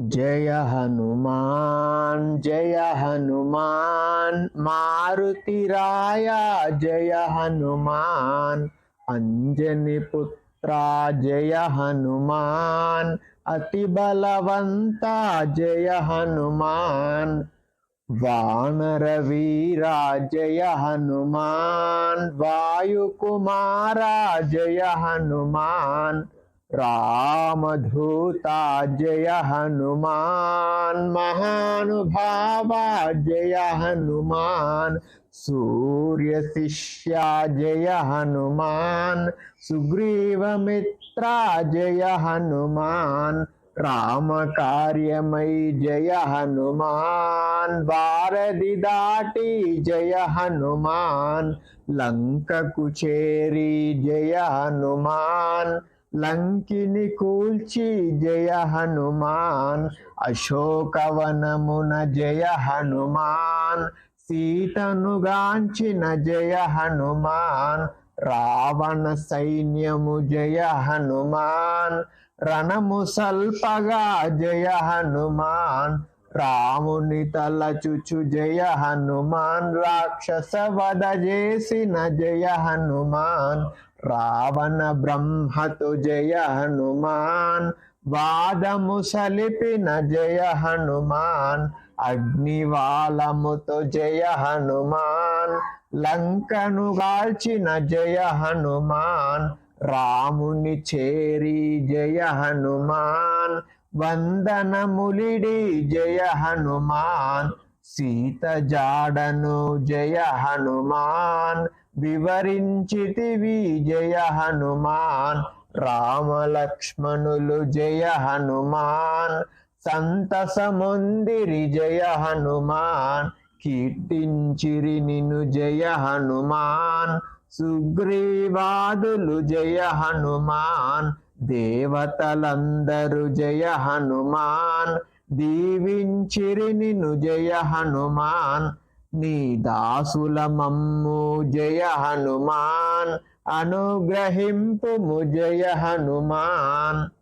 జయ హనుమాన్ జయ హనుమాన్ మారుతిరాయ జయ హనుమాన్ అంజని పుత్ర జయ హనుమాన్ అతి బలవంత జయ హనుమాన్ వానర వీరా జయ హనుమాన్ వాయుకుమారా జయ హనుమాన్ రామధూత జయ హనుమాన్ మహానుభావ జయ హనుమాన్ సూర్య శిష్య జయ హనుమాన్ సుగ్రీవమిత్ర జయ హనుమాన్ రామ కార్యమై జయ హనుమాన్ వారధి దాటి జయ హనుమాన్ లంకకు చేరి జయ హనుమాన్ లంకిని కూల్చి జయ హనుమాన్ అశోకవనమున జయ హనుమాన్ సీతను గాంచిన జయ హనుమాన్ రావణ సైన్యము జయ హనుమాన్ రణము సల్పగా జయ హనుమాన్ రాముని తలచుచు జయ హనుమాన్ రాక్షస వద చేసిన జయ హనుమాన్ రావణ బ్రహ్మతు జయ హనుమాన్ వాదము సలిపిన జయ హనుమాన్ అగ్నివాలముతో జయ హనుమాన్ లంకను గాల్చిన జయ హనుమాన్ రాముని చేరి జయ హనుమాన్ వందనములిడి జయ హనుమాన్ సీత జాడను జయ హనుమాన్ వివరించితివి జయ హనుమాన్ రామలక్ష్మణులు జయ హనుమాన్ సంతసముందిరి జయ హనుమాన్ కీర్తించిరి నిను జయ హనుమాన్ సుగ్రీవాదులు జయ హనుమాన్ దేవతలందరు జయ హనుమాన్ దీవించిరి నిను జయ హనుమాన్. నీ దాసుల మమ్ము జయ హనుమాన్ అనుగ్రహింపు జయ హనుమాన్.